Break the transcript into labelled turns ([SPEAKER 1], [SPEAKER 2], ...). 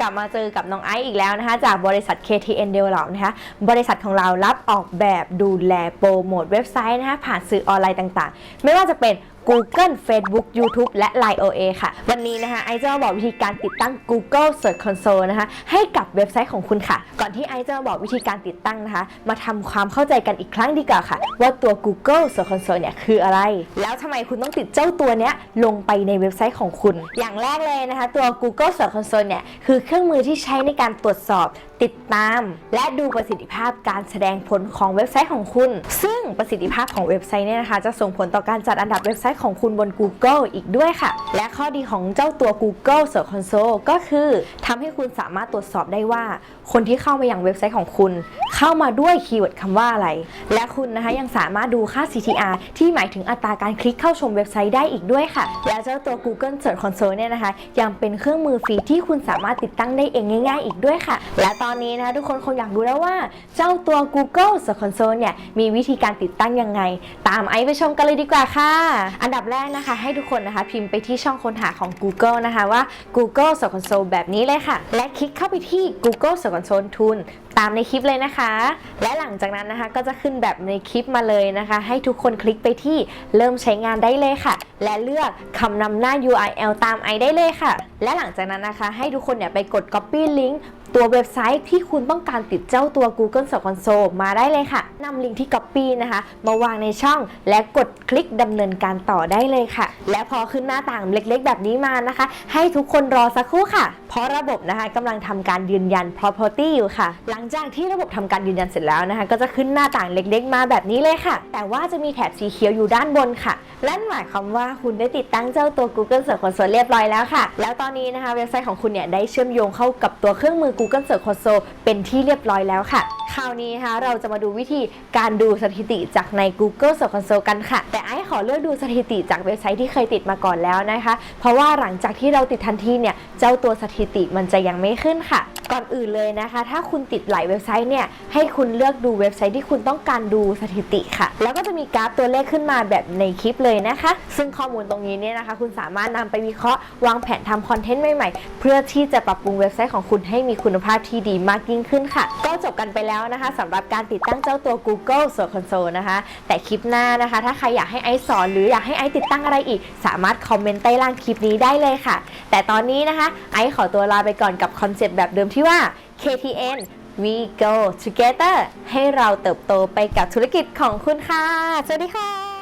[SPEAKER 1] กลับมาเจอกับน้องไอซ์อีกแล้วนะคะ จากบริษัท KTN Develop นะคะบริษัทของเรารับออกแบบดูแลโปรโมทเว็บไซต์นะคะผ่านสื่อออนไลน์ต่างๆ ไม่ว่าจะเป็น Google Facebook YouTube และ Line OA ค่ะ วันนี้นะคะไอจะมาบอกวิธีการติดตั้ง Google Search Console นะคะให้กับเว็บไซต์ของคุณค่ะ ก่อนที่ไอจะมาบอกวิธีการติดตั้งนะคะ มาทำความเข้าใจกันอีกครั้งดีกว่าค่ะ ว่าตัว Google Search Console เนี่ยคืออะไร แล้วทำไมคุณต้องติดเจ้าตัวเนี้ยลงไปในเว็บไซต์ของคุณ อย่างแรกเลยนะคะ ตัว Google Search Console เนี่ยคือเครื่องมือที่ใช้ในการตรวจสอบ ติดตาม และดูประสิทธิภาพการแสดงผลของเว็บไซต์ของคุณ ซึ่งประสิทธิภาพของเว็บไซต์เนี่ยนะคะ จะส่งผลต่อการจัดอันดับเว็บไซต์ของคุณบน Google อีกด้วยค่ะ และข้อดีของเจ้าตัว Google Search Console ก็คือทำให้คุณสามารถตรวจสอบได้ว่า คนที่เข้ามาอย่างเว็บไซต์ของคุณ เข้ามาด้วยคีย์เวิร์ดคำว่าอะไร และคุณนะคะยังสามารถดูค่า CTR ที่หมายถึงอัตราการคลิกเข้าชมเว็บไซต์ได้อีกด้วยค่ะ และเจ้าตัว Google Search Console เนี่ยนะคะ ยังเป็นเครื่องมือฟรีที่คุณสามารถติดตั้งได้เองง่าย ๆ อีกด้วยค่ะ และตอนนี้นะคะทุกคนคงอยากรู้แล้วว่า เจ้าตัว Google Search Console เนี่ยมีวิธีการติดตั้งยังไง ตามไอไปชมกันเลยดีกว่าค่ะ อันดับแรกนะคะให้ทุกคนนะคะพิมพ์ไปที่ช่องค้นหาของ Google นะคะว่า Google Search Console แบบนี้เลยค่ะ และคลิกเข้าไปที่ Google Search Console Tool ตามในคลิปเลยนะคะและหลังจากนั้นนะคะก็จะขึ้นแบบในคลิปมาเลยนะคะ ให้ทุกคนคลิกไปที่เริ่มใช้งานได้เลยค่ะ และเลือกคำนำหน้า URL ตามไอได้เลยค่ะ และหลังจากนั้นนะคะ ให้ทุกคนเนี่ยไปกด copy link ตัวเว็บไซต์ที่คุณต้องการติดเจ้าตัว Google Search Console มาได้เลยค่ะนำลิงก์ที่ Copy นะคะ มาวางในช่องและกดคลิกดำเนินการต่อได้เลยค่ะ และพอขึ้นหน้าต่างเล็กๆ แบบนี้มานะคะ ให้ทุกคนรอสักครู่ค่ะ เพราะระบบนะคะกำลังทำการยืนยัน property อยู่ค่ะ หลังจากที่ระบบทำการยืนยันเสร็จแล้วนะคะก็จะขึ้นหน้าต่างเล็กๆ มาแบบนี้เลยค่ะ แต่ว่าจะมีแถบสีเขียวอยู่ด้านบนค่ะนั่นหมายความว่าคุณได้ติดตั้งเจ้าตัว Google Search Console เรียบร้อยแล้วค่ะ แล้วตอนนี้นะคะเว็บไซต์ของคุณเนี่ยได้เชื่อมโยงเข้ากับตัวเครื่องมือ Google Search Console เป็นที่เรียบร้อยแล้วค่ะ คราวนี้นะคะเราจะมาดูวิธีการดูสถิติจากใน Google Search Console กันค่ะ แต่ไอ้ขอเลือกดูสถิติจากเว็บไซต์ที่เคยติดมาก่อนแล้วนะคะ เพราะว่าหลังจากที่เราติดทันทีเนี่ยเจ้าตัวสถิติมันจะยังไม่ขึ้นค่ะ ก่อนอื่นเลยนะคะ ถ้าคุณติดหลายเว็บไซต์เนี่ยให้คุณเลือกดูเว็บไซต์ที่คุณต้องการดูสถิติค่ะ แล้วก็จะมีกราฟตัวเลขขึ้นมาแบบในคลิปเลยนะคะ ซึ่งข้อมูลตรงนี้เนี่ยนะคะ คุณสามารถนำไปวิเคราะห์วางแผนทำคอนเทนต์ใหม่ๆ เพื่อที่จะปรับปรุงเว็บไซต์ของคุณให้มีคุณภาพที่ดีมากยิ่งขึ้นค่ะ ก็จบกันไปแล้วนะคะสำหรับการติดตั้งเจ้าตัว Google Search Console นะคะ แต่คลิปหน้านะคะ ถ้าใครอยากให้ไอซ์สอนหรืออยากให้ไอซ์ติดตั้งอะไรอีก สามารถคอมเมนต์ใต้ล่างคลิปนี้ได้เลยค่ะ แต่ตอนนี้นะคะไอซ์ขอตัวลาไปก่อนกับคอนเซปต์แบบเดิมที่ว่า KTN we go together ให้เราเติบโตไปกับธุรกิจของคุณค่ะ สวัสดีค่ะ